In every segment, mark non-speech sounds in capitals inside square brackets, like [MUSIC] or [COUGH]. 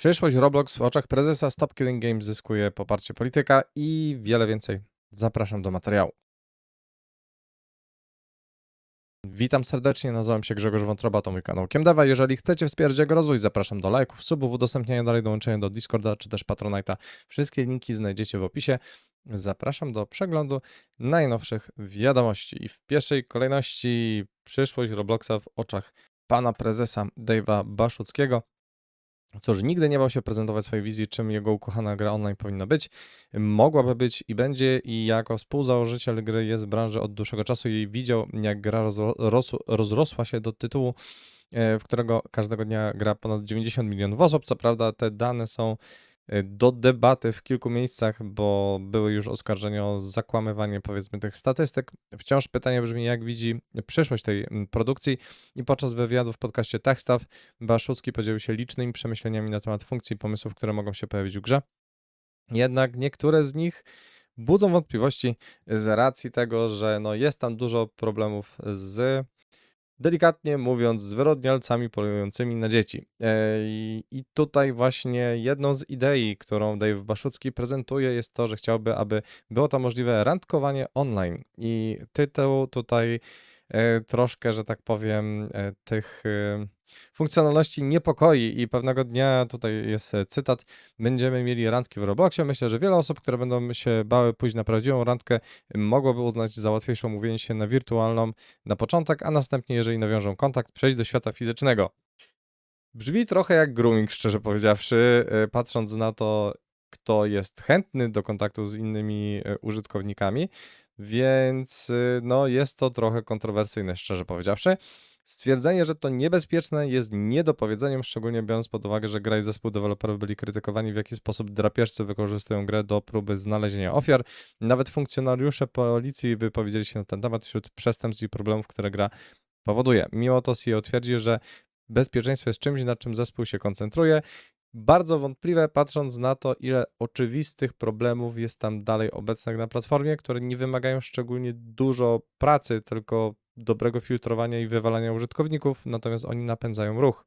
Przyszłość Roblox w oczach prezesa Stop Killing Games zyskuje poparcie polityka i wiele więcej. Zapraszam do materiału. Witam serdecznie, nazywam się Grzegorz Wątroba, to mój kanał Kiemdawa. Jeżeli chcecie wspierać jego rozwój, zapraszam do lajków, subów, udostępniania dalej, dołączenia do Discorda czy też Patronite'a. Wszystkie linki znajdziecie w opisie. Zapraszam do przeglądu najnowszych wiadomości. I w pierwszej kolejności przyszłość Robloxa w oczach pana prezesa Dave'a Baszuckiego. Cóż, nigdy nie bał się prezentować swojej wizji, czym jego ukochana gra online powinna być. Mogłaby być i będzie, i jako współzałożyciel gry jest w branży od dłuższego czasu i widział, jak gra rozro- ros- rozrosła się do tytułu, e, w którego każdego dnia gra ponad 90 milionów osób. Co prawda, te dane są do debaty w kilku miejscach, bo były już oskarżenia o zakłamywanie, powiedzmy, tych statystyk. Wciąż pytanie brzmi, jak widzi przyszłość tej mm, produkcji. I podczas wywiadu w podcaście TechStuff Baszucki podzielił się licznymi przemyśleniami na temat funkcji i pomysłów, które mogą się pojawić w grze. Jednak niektóre z nich budzą wątpliwości z racji tego, że no jest tam dużo problemów z, delikatnie mówiąc, zwyrodnialcami polującymi na dzieci. E, I tutaj właśnie jedną z idei, którą Dave Baszucki prezentuje, jest to, że chciałby, aby było to możliwe randkowanie online. I tytuł tutaj troszkę, że tak powiem, e, tych e, funkcjonalności niepokoi i pewnego dnia, tutaj jest e, cytat, będziemy mieli randki w Robloxie. Myślę, że wiele osób, które będą się bały pójść na prawdziwą randkę, mogłoby uznać za łatwiejsze umówienie się na wirtualną na początek, a następnie, jeżeli nawiążą kontakt, przejść do świata fizycznego. Brzmi trochę jak grooming, szczerze powiedziawszy, e, patrząc na to, kto jest chętny do kontaktu z innymi e, użytkownikami, więc y, no jest to trochę kontrowersyjne, szczerze powiedziawszy. Stwierdzenie, że to niebezpieczne jest niedopowiedzeniem, szczególnie biorąc pod uwagę, że gra i zespół deweloperów byli krytykowani, w jaki sposób drapieżcy wykorzystują grę do próby znalezienia ofiar. Nawet funkcjonariusze policji wypowiedzieli się na ten temat wśród przestępstw i problemów, które gra powoduje. Mimo to CEO twierdzi, że bezpieczeństwo jest czymś, na czym zespół się koncentruje. Bardzo wątpliwe, patrząc na to, ile oczywistych problemów jest tam dalej obecnych na platformie, które nie wymagają szczególnie dużo pracy, tylko dobrego filtrowania i wywalania użytkowników, natomiast oni napędzają ruch.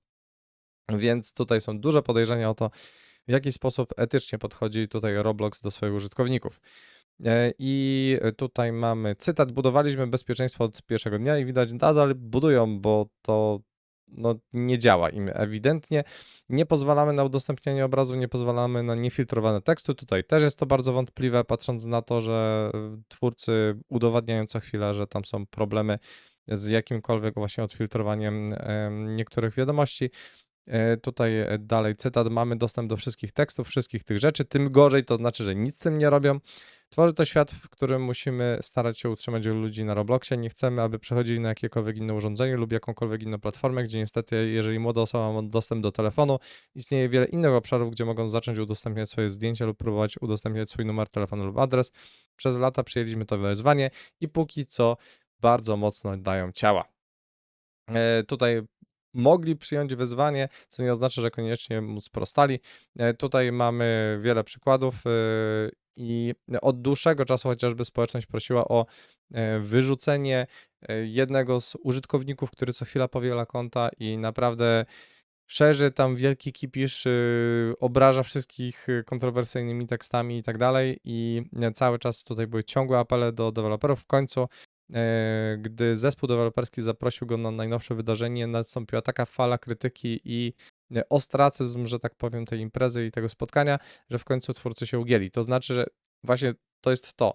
Więc tutaj są duże podejrzenia o to, w jaki sposób etycznie podchodzi tutaj Roblox do swoich użytkowników. E, I tutaj mamy cytat: Budowaliśmy bezpieczeństwo od pierwszego dnia i widać nadal budują, bo to no, nie działa im ewidentnie. Nie pozwalamy na udostępnianie obrazu, nie pozwalamy na niefiltrowane teksty. Tutaj też jest to bardzo wątpliwe, patrząc na to, że y, twórcy udowadniają co chwilę, że tam są problemy z jakimkolwiek właśnie odfiltrowaniem em, niektórych wiadomości. E, Tutaj e, dalej cytat, mamy dostęp do wszystkich tekstów, wszystkich tych rzeczy, tym gorzej, to znaczy, że nic z tym nie robią. Tworzy to świat, w którym musimy starać się utrzymać ludzi na Robloxie. Nie chcemy, aby przechodzili na jakiekolwiek inne urządzenie lub jakąkolwiek inną platformę, gdzie niestety, jeżeli młoda osoba ma dostęp do telefonu, istnieje wiele innych obszarów, gdzie mogą zacząć udostępniać swoje zdjęcia lub próbować udostępniać swój numer telefonu lub adres. Przez lata przyjęliśmy to wyzwanie i póki co bardzo mocno dają ciała. E, Tutaj mogli przyjąć wyzwanie, co nie oznacza, że koniecznie mu sprostali. E, Tutaj mamy wiele przykładów e, i od dłuższego czasu chociażby społeczność prosiła o e, wyrzucenie jednego z użytkowników, który co chwila powiela konta i naprawdę szerzy tam wielki kipisz, obraża wszystkich kontrowersyjnymi tekstami i tak dalej i cały czas tutaj były ciągłe apele do deweloperów. W końcu gdy zespół deweloperski zaprosił go na najnowsze wydarzenie, nastąpiła taka fala krytyki i e, ostracyzm, że tak powiem, tej imprezy i tego spotkania, że w końcu twórcy się ugięli. To znaczy, że właśnie to jest to.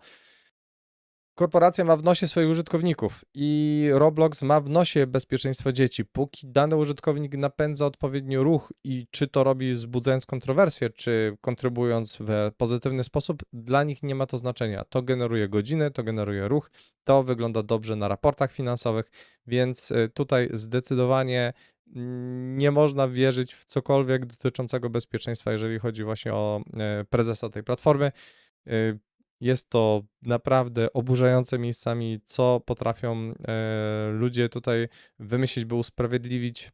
Korporacja ma w nosie swoich użytkowników i Roblox ma w nosie bezpieczeństwo dzieci. Póki dany użytkownik napędza odpowiednio ruch i czy to robi wzbudzając kontrowersję, czy kontrybując w pozytywny sposób, dla nich nie ma to znaczenia. To generuje godziny, to generuje ruch, to wygląda dobrze na raportach finansowych, więc y, tutaj zdecydowanie nie można wierzyć w cokolwiek dotyczącego bezpieczeństwa, jeżeli chodzi właśnie o e, prezesa tej platformy. Jest to naprawdę oburzające miejscami, co potrafią e, ludzie tutaj wymyślić, by usprawiedliwić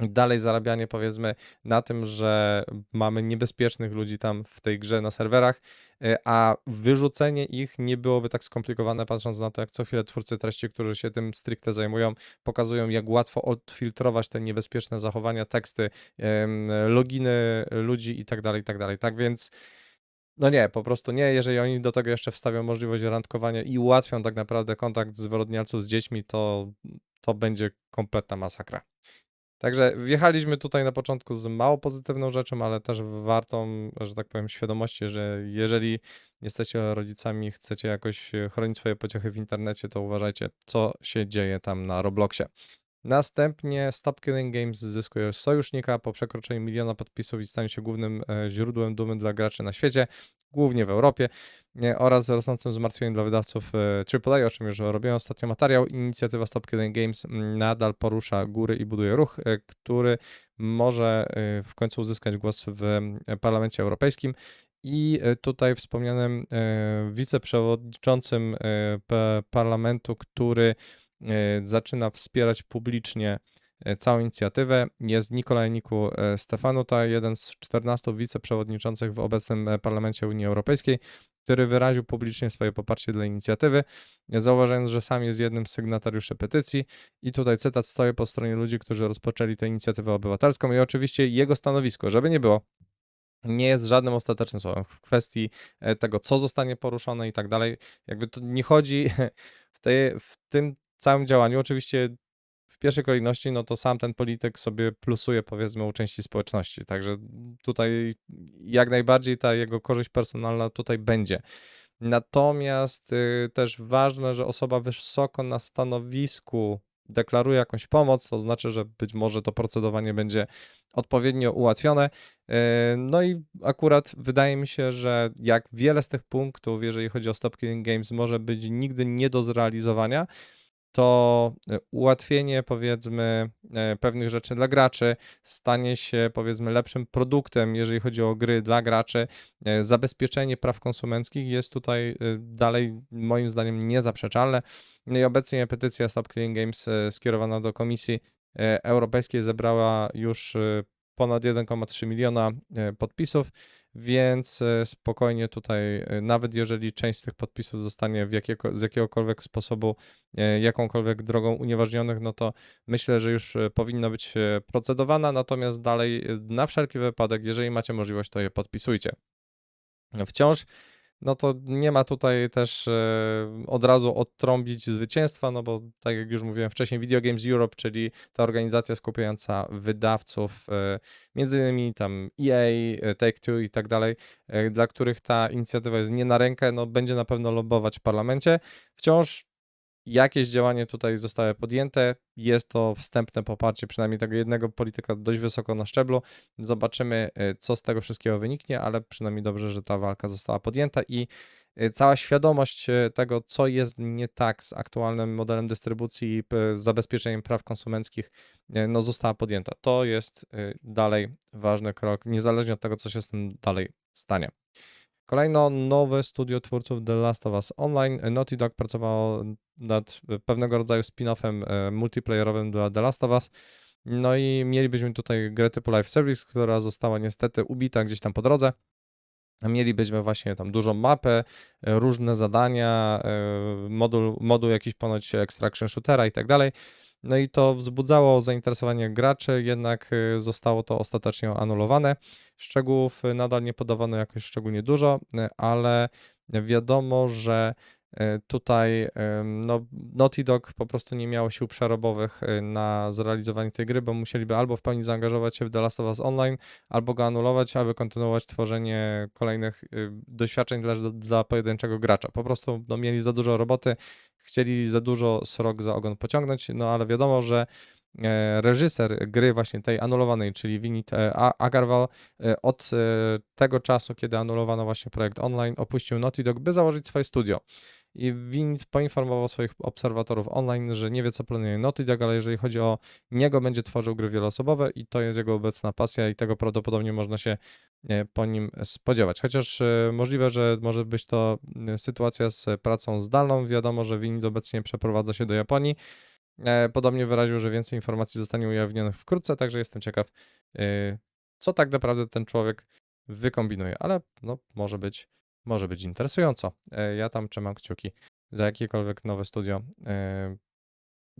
dalej zarabianie powiedzmy na tym, że mamy niebezpiecznych ludzi tam w tej grze na serwerach, y, a wyrzucenie ich nie byłoby tak skomplikowane, patrząc na to, jak co chwilę twórcy treści, którzy się tym stricte zajmują, pokazują, jak łatwo odfiltrować te niebezpieczne zachowania, teksty, loginy ludzi i tak dalej, i tak dalej. Tak więc no nie, po prostu nie. Jeżeli oni do tego jeszcze wstawią możliwość randkowania i ułatwią tak naprawdę kontakt zwyrodnialców z dziećmi, to to będzie kompletna masakra. Także wjechaliśmy tutaj na początku z mało pozytywną rzeczą, ale też wartą, że tak powiem, świadomości, że jeżeli jesteście rodzicami, chcecie jakoś chronić swoje pociechy w internecie, to uważajcie, co się dzieje tam na Robloxie. Następnie Stop Killing Games zyskuje sojusznika po przekroczeniu miliona podpisów i stanie się głównym e, źródłem dumy dla graczy na świecie, głównie w Europie, e, oraz rosnącym zmartwieniem dla wydawców e, AAA, o czym już robiłem ostatnio materiał. Inicjatywa Stop Killing Games nadal porusza góry i buduje ruch, który może w końcu uzyskać głos w Parlamencie Europejskim. I tutaj wspomnianym wiceprzewodniczącym parlamentu, który E, zaczyna wspierać publicznie e, całą inicjatywę. Jest Nikolaj Niku e, Stefanuta, jeden z 14 wiceprzewodniczących w obecnym Parlamencie Unii Europejskiej, który wyraził publicznie swoje poparcie dla inicjatywy, zauważając, że sam jest jednym z sygnatariuszy petycji i tutaj cytat stoi po stronie ludzi, którzy rozpoczęli tę inicjatywę obywatelską i oczywiście jego stanowisko, żeby nie było, nie jest żadnym ostatecznym słowem w kwestii tego, co zostanie poruszone i tak dalej. Jakby to nie chodzi [LAUGHS] w, tej, w tym całym działaniu. Oczywiście w pierwszej kolejności, no to sam ten polityk sobie plusuje, powiedzmy, u części społeczności. Także tutaj jak najbardziej ta jego korzyść personalna tutaj będzie. Natomiast y, też ważne, że osoba wysoko na stanowisku deklaruje jakąś pomoc, to znaczy, że być może to procedowanie będzie odpowiednio ułatwione. Y, no i akurat wydaje mi się, że jak wiele z tych punktów, jeżeli chodzi o Stop Killing Games, może być nigdy nie do zrealizowania, to e, ułatwienie powiedzmy e, pewnych rzeczy dla graczy stanie się powiedzmy lepszym produktem, jeżeli chodzi o gry dla graczy. E, zabezpieczenie praw konsumenckich jest tutaj dalej moim zdaniem niezaprzeczalne. No i obecnie petycja Stop Killing Games skierowana do Komisji Europejskiej zebrała już ponad 1,3 miliona podpisów więc e, spokojnie tutaj, e, nawet jeżeli część z tych podpisów zostanie w jakiego, z jakiegokolwiek sposobu, e, jakąkolwiek drogą unieważnionych, no to myślę, że już powinna być procedowana, natomiast dalej na wszelki wypadek, jeżeli macie możliwość, to je podpisujcie. Wciąż no to nie ma tutaj też e, od razu odtrąbić zwycięstwa, no bo tak jak już mówiłem wcześniej, Video Games Europe, czyli ta organizacja skupiająca wydawców, e, między innymi tam EA, e, Take-Two i tak dalej, dla których ta inicjatywa jest nie na rękę, no będzie na pewno lobbować w parlamencie. Wciąż jakieś działanie tutaj zostały podjęte. Jest to wstępne poparcie przynajmniej tego jednego polityka dość wysoko na szczeblu. Zobaczymy, y, co z tego wszystkiego wyniknie, ale przynajmniej dobrze, że ta walka została podjęta i y, cała świadomość y, tego, co jest nie tak z aktualnym modelem dystrybucji i zabezpieczeniem praw konsumenckich, no została podjęta. To jest dalej ważny krok, niezależnie od tego, co się z tym dalej stanie. Kolejno nowe studio twórców The Last of Us Online. Naughty Dog pracowało nad pewnego rodzaju spin-offem e, multiplayerowym dla The Last of Us. No i mielibyśmy tutaj grę typu live service, która została niestety ubita gdzieś tam po drodze. Mielibyśmy właśnie tam dużą mapę, e, różne zadania, e, moduł, moduł jakiś ponoć extraction shootera i tak dalej. No i to wzbudzało zainteresowanie graczy, jednak y, zostało to ostatecznie anulowane. Szczegółów y, nadal nie podawano jakoś szczególnie dużo, y, ale wiadomo, że tutaj no, Naughty Dog po prostu nie miało sił przerobowych na zrealizowanie tej gry, bo musieliby albo w pełni zaangażować się w The Last of Us Online, albo go anulować, aby kontynuować tworzenie kolejnych doświadczeń dla, dla pojedynczego gracza. Po prostu no, mieli za dużo roboty, chcieli za dużo srok za ogon pociągnąć, no ale wiadomo, że e, reżyser gry właśnie tej anulowanej, czyli Vinit e, Agarwal e, od tego czasu, kiedy anulowano właśnie projekt online, opuścił Naughty Dog, by założyć swoje studio. I Vinit poinformował swoich obserwatorów online, że nie wie, co planuje Naughty Dog, ale jeżeli chodzi o niego, będzie tworzył gry wieloosobowe i to jest jego obecna pasja i tego prawdopodobnie można się po nim spodziewać. Chociaż możliwe, że może być to sytuacja z pracą zdalną. Wiadomo, że Vinit obecnie przeprowadza się do Japonii, E, Podobnie wyraził, że więcej informacji zostanie ujawnionych wkrótce, także jestem ciekaw, y, co tak naprawdę ten człowiek wykombinuje, ale no, może być, może być interesująco. E, Ja tam trzymam kciuki za jakiekolwiek nowe studio. E,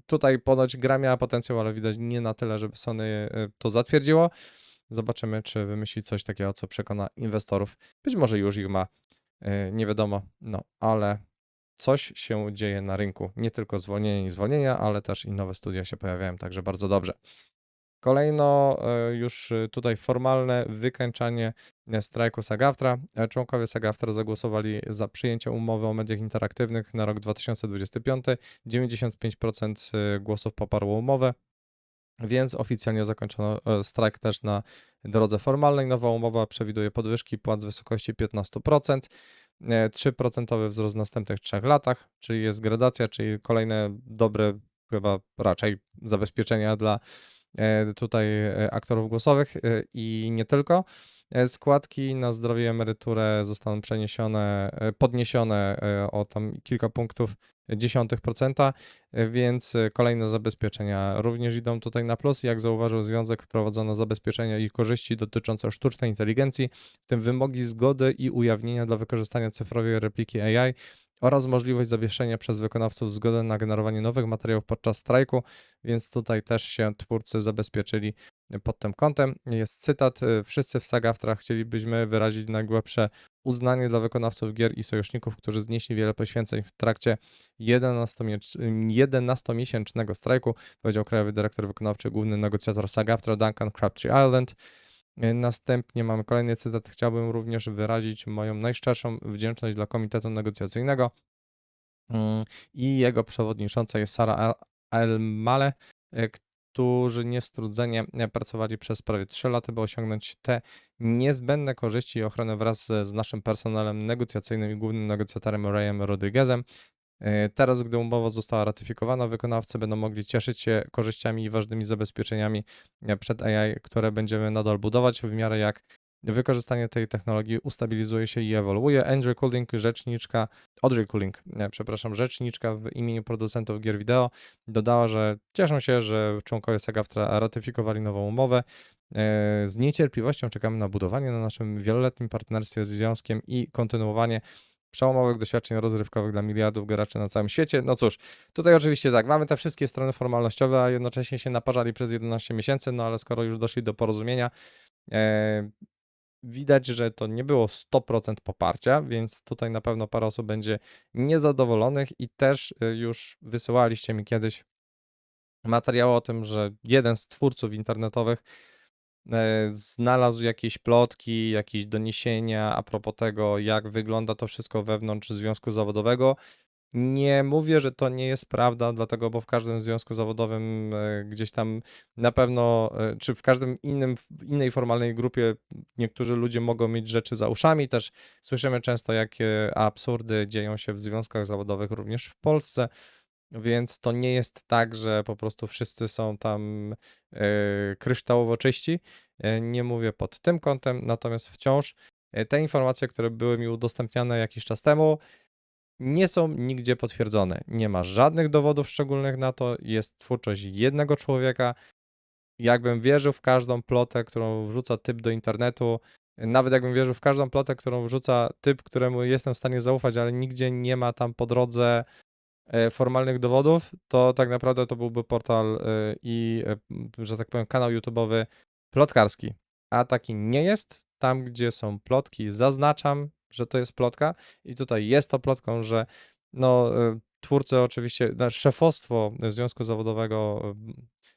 Tutaj ponoć gra miała potencjał, ale widać nie na tyle, żeby Sony e, to zatwierdziło. Zobaczymy, czy wymyśli coś takiego, co przekona inwestorów. Być może już ich ma, e, nie wiadomo, no ale coś się dzieje na rynku. Nie tylko zwolnienie i zwolnienia, ale też i nowe studia się pojawiają, także bardzo dobrze. Kolejno e, już e, tutaj formalne wykańczanie e, strajku Sagaftra. Członkowie Sagaftra zagłosowali za przyjęciem umowy o mediach interaktywnych na rok 2025. 95% e, głosów poparło umowę, więc oficjalnie zakończono strajk też na drodze formalnej. Nowa umowa przewiduje podwyżki płac w wysokości 15%, e, 3% wzrost w następnych trzech latach, czyli jest gradacja, czyli kolejne dobre, chyba raczej zabezpieczenia dla e, tutaj e, aktorów głosowych e, i nie tylko. E, Składki na zdrowie i emeryturę zostaną przeniesione, e, podniesione e, o tam kilka punktów dziesiątych procenta, więc kolejne zabezpieczenia również idą tutaj na plus. Jak zauważył Związek, wprowadzono zabezpieczenia i korzyści dotyczące sztucznej inteligencji, w tym wymogi zgody i ujawnienia dla wykorzystania cyfrowej repliki AI oraz możliwość zawieszenia przez wykonawców zgody na generowanie nowych materiałów podczas strajku, więc tutaj też się twórcy zabezpieczyli pod tym kątem. Jest cytat: y, Wszyscy w Sagaftra chcielibyśmy wyrazić najgłębsze uznanie dla wykonawców gier i sojuszników, którzy znieśli wiele poświęceń w trakcie 11-miecz- 11-miesięcznego strajku, powiedział krajowy dyrektor wykonawczy, główny negocjator Sagaftra Duncan Crabtree Island. Y, Następnie mamy kolejny cytat. Chciałbym również wyrazić moją najszczerszą wdzięczność dla komitetu negocjacyjnego mm, i jego przewodniczącej Sara Elmale, y, którzy niestrudzenie e, pracowali przez prawie 3 lata, by osiągnąć te niezbędne korzyści i ochronę wraz z naszym personelem negocjacyjnym i głównym negocjatorem Rayem Rodriguezem. E, Teraz, gdy umowa została ratyfikowana, wykonawcy będą mogli cieszyć się korzyściami i ważnymi zabezpieczeniami e, przed AI, które będziemy nadal budować, w miarę jak wykorzystanie tej technologii ustabilizuje się i ewoluuje. Andrew Cooling, rzeczniczka, Audrey Cooling, nie, przepraszam, rzeczniczka w imieniu producentów gier wideo, dodała, że cieszą się, że członkowie Sagaftra ratyfikowali nową umowę. E, Z niecierpliwością czekamy na budowanie na naszym wieloletnim partnerstwie z związkiem i kontynuowanie przełomowych doświadczeń rozrywkowych dla miliardów graczy na całym świecie. No cóż, tutaj oczywiście tak, mamy te wszystkie strony formalnościowe, a jednocześnie się naparzali przez 11 miesięcy, no ale skoro już doszli do porozumienia, e, widać, że to nie było 100% poparcia, więc tutaj na pewno parę osób będzie niezadowolonych i też y, już wysyłaliście mi kiedyś materiał o tym, że jeden z twórców internetowych e, znalazł jakieś plotki, jakieś doniesienia a propos tego, jak wygląda to wszystko wewnątrz związku zawodowego. Nie mówię, że to nie jest prawda, dlatego, bo w każdym związku zawodowym e, gdzieś tam na pewno, e, czy w każdym innym, innej formalnej grupie niektórzy ludzie mogą mieć rzeczy za uszami. Też słyszymy często, jakie absurdy dzieją się w związkach zawodowych również w Polsce. Więc to nie jest tak, że po prostu wszyscy są tam e, kryształowo czyści. E, nie mówię pod tym kątem, natomiast wciąż e, te informacje, które były mi udostępniane jakiś czas temu, nie są nigdzie potwierdzone. Nie ma żadnych dowodów szczególnych na to. Jest twórczość jednego człowieka. Jakbym wierzył w każdą plotę, którą wrzuca typ do internetu, nawet jakbym wierzył w każdą plotę, którą wrzuca typ, któremu jestem w stanie zaufać, ale nigdzie nie ma tam po drodze formalnych dowodów, to tak naprawdę to byłby portal e, i, e, że tak powiem, kanał YouTube'owy plotkarski. A taki nie jest. Tam, gdzie są plotki, zaznaczam, że to jest plotka i tutaj jest to plotką, że no, e, twórcy oczywiście, no, szefostwo Związku Zawodowego e,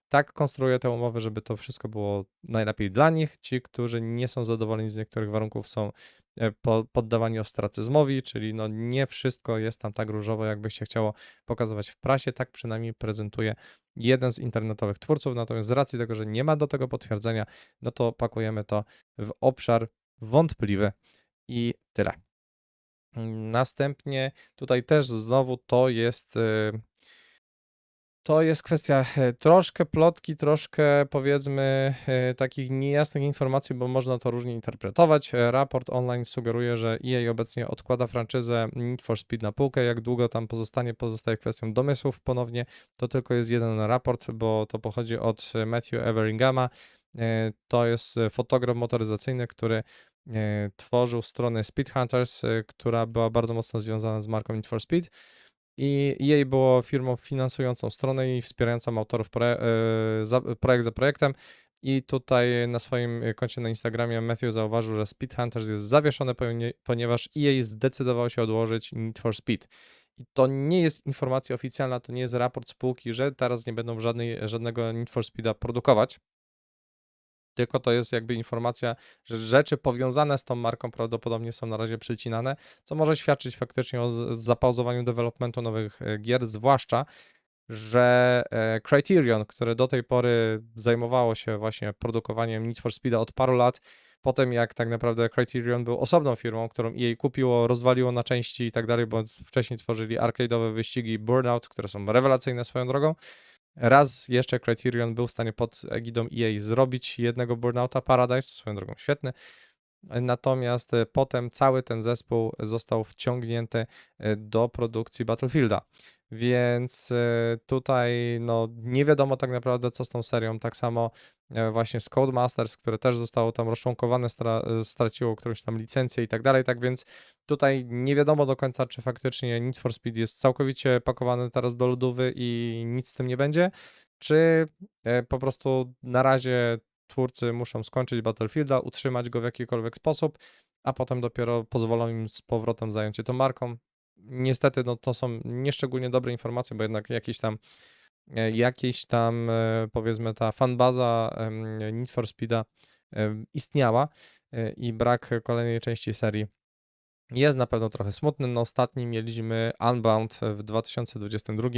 tak konstruuje te umowy, żeby to wszystko było najlepiej dla nich. Ci, którzy nie są zadowoleni z niektórych warunków, są e, po, poddawani ostracyzmowi, czyli no nie wszystko jest tam tak różowo, jakby się chciało pokazywać w prasie. Tak przynajmniej prezentuje jeden z internetowych twórców. Natomiast z racji tego, że nie ma do tego potwierdzenia, no to pakujemy to w obszar wątpliwy i tyle. Następnie tutaj też znowu to jest y, To jest kwestia e, troszkę plotki, troszkę powiedzmy e, takich niejasnych informacji, bo można to różnie interpretować. E, Raport online sugeruje, że EA obecnie odkłada franczyzę Need for Speed na półkę. Jak długo tam pozostanie, pozostaje kwestią domysłów ponownie. To tylko jest jeden raport, bo to pochodzi od Matthew Everingama. To jest fotograf motoryzacyjny, który tworzył stronę Speed Hunters, która była bardzo mocno związana z marką Need for Speed. I jej było firmą finansującą stronę i wspierającą autorów e, za, projekt za projektem. I tutaj na swoim koncie na Instagramie Matthew zauważył, że Speed Hunters jest zawieszone, ponie- ponieważ EA zdecydował się odłożyć Need for Speed. I to nie jest informacja oficjalna, to nie jest raport spółki, że teraz nie będą żadnej, żadnego Need for Speeda produkować. Tylko to jest jakby informacja, że rzeczy powiązane z tą marką prawdopodobnie są na razie przycinane, co może świadczyć faktycznie o zapauzowaniu developmentu nowych e, gier, zwłaszcza, że e, Criterion, które do tej pory zajmowało się właśnie produkowaniem Need for Speeda od paru lat, potem jak tak naprawdę Criterion był osobną firmą, którą jej kupiło, rozwaliło na części i tak dalej, bo wcześniej tworzyli arcade'owe wyścigi Burnout, które są rewelacyjne swoją drogą. Raz jeszcze Criterion był w stanie pod egidą EA zrobić jednego Burnouta Paradise, swoją drogą świetny. Natomiast e, potem cały ten zespół został wciągnięty e, do produkcji Battlefielda. Więc e, tutaj no, nie wiadomo tak naprawdę, co z tą serią. Tak samo właśnie z Codemasters, które też zostało tam rozczłonkowane, stra- straciło którąś tam licencję i tak dalej. Tak więc tutaj nie wiadomo do końca, czy faktycznie Need for Speed jest całkowicie pakowany teraz do lodówy i nic z tym nie będzie, czy po prostu na razie twórcy muszą skończyć Battlefielda, utrzymać go w jakikolwiek sposób, a potem dopiero pozwolą im z powrotem zająć się tą marką. Niestety, no to są nieszczególnie dobre informacje, bo jednak jakieś tam e, jakieś tam e, powiedzmy ta fanbaza Need for Speeda istniała e, i brak kolejnej części serii jest na pewno trochę smutny. No ostatni mieliśmy Unbound w 2022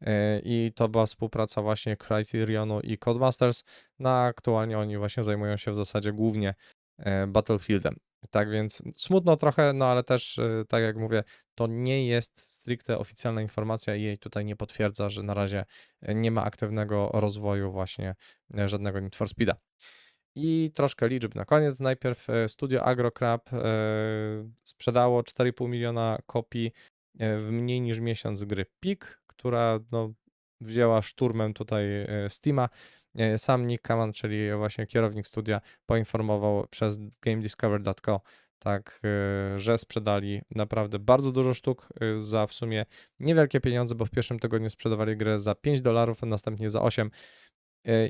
e, i to była współpraca właśnie Criterionu i Codemasters. No aktualnie oni właśnie zajmują się w zasadzie głównie e, Battlefieldem. Tak więc smutno trochę, no ale też, e, tak jak mówię, to nie jest stricte oficjalna informacja i jej tutaj nie potwierdza, że na razie nie ma aktywnego rozwoju właśnie żadnego Need for Speeda. I troszkę liczb na koniec. Najpierw e, studio AgroCrab e, sprzedało 4,5 miliona kopii e, w mniej niż miesiąc gry Peak, która no, wzięła szturmem tutaj Steama. Sam Nick Kaman, czyli właśnie kierownik studia, poinformował przez GameDiscover.co, tak, że sprzedali naprawdę bardzo dużo sztuk za w sumie niewielkie pieniądze, bo w pierwszym tygodniu sprzedawali grę za 5 dolarów, a następnie za 8 E,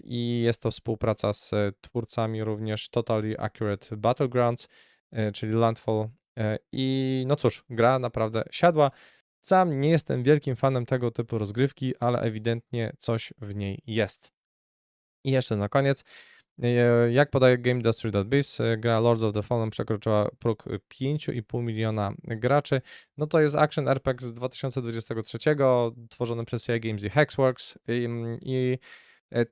i jest to współpraca z e, twórcami również Totally Accurate Battlegrounds, e, czyli Landfall. E, I no cóż, gra naprawdę siadła. Sam nie jestem wielkim fanem tego typu rozgrywki, ale ewidentnie coś w niej jest. I jeszcze na koniec, e, jak podaje GameIndustry.biz, e, gra Lords of the Fallen przekroczyła próg 5,5 miliona graczy. No to jest action RPG z 2023, tworzony przez CI Games i Hexworks i, i E,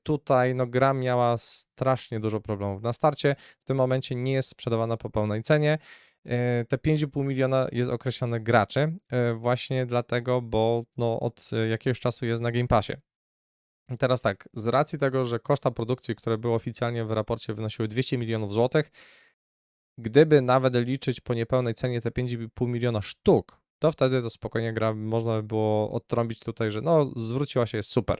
Tutaj no, gra miała strasznie dużo problemów na starcie. W tym momencie nie jest sprzedawana po pełnej cenie. E, Te 5,5 miliona jest określone graczy, e, właśnie dlatego, bo no, od e, jakiegoś czasu jest na Game Passie. Teraz tak, z racji tego, że koszta produkcji, które były oficjalnie w raporcie wynosiły 200 milionów złotych, gdyby nawet liczyć po niepełnej cenie te 5,5 miliona sztuk, to wtedy to spokojnie gra można by było odtrąbić tutaj, że no zwróciła się, jest super.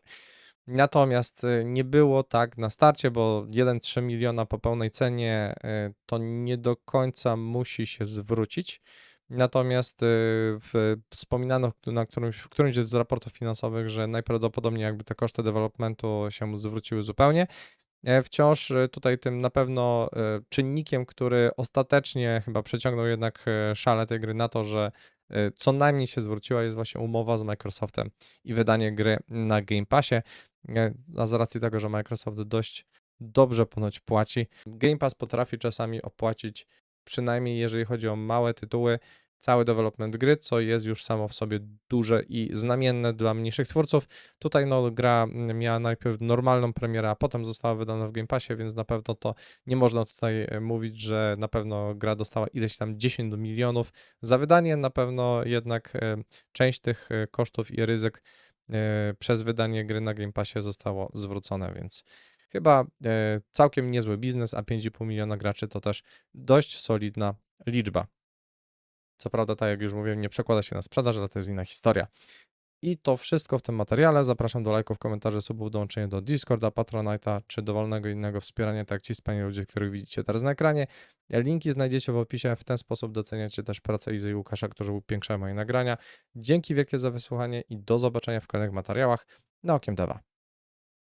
Natomiast y, nie było tak na starcie, bo 1,3 miliona po pełnej cenie y, to nie do końca musi się zwrócić. Natomiast y, w, wspominano na którymś, w którymś z raportów finansowych, że najprawdopodobniej jakby te koszty developmentu się zwróciły zupełnie. E, Wciąż tutaj tym na pewno czynnikiem, który ostatecznie chyba przeciągnął jednak szale tej gry na to, że co najmniej się zwróciła, jest właśnie umowa z Microsoftem i wydanie gry na Game Passie. A z racji tego, że Microsoft dość dobrze ponoć płaci, Game Pass potrafi czasami opłacić, przynajmniej jeżeli chodzi o małe tytuły, cały development gry, co jest już samo w sobie duże i znamienne dla mniejszych twórców. Tutaj no, gra miała najpierw normalną premierę, a potem została wydana w Game Passie, więc na pewno to nie można tutaj e, mówić, że na pewno gra dostała ileś tam 10 milionów za wydanie. Na pewno jednak e, część tych e, kosztów i ryzyk przez wydanie gry na Game Passie zostało zwrócone, więc chyba e, całkiem niezły biznes, a 5,5 miliona graczy to też dość solidna liczba. Co prawda, tak jak już mówiłem, nie przekłada się na sprzedaż, ale to jest inna historia. I to wszystko w tym materiale. Zapraszam do lajków, komentarzy, subów, dołączenia do Discorda, Patronite'a czy dowolnego innego wspierania, tak jak ci wspaniali ludzie, których widzicie teraz na ekranie. Linki znajdziecie w opisie. W ten sposób doceniacie też pracę Izy i Łukasza, którzy upiększają moje nagrania. Dzięki wielkie za wysłuchanie i do zobaczenia w kolejnych materiałach na Okiem Dewa.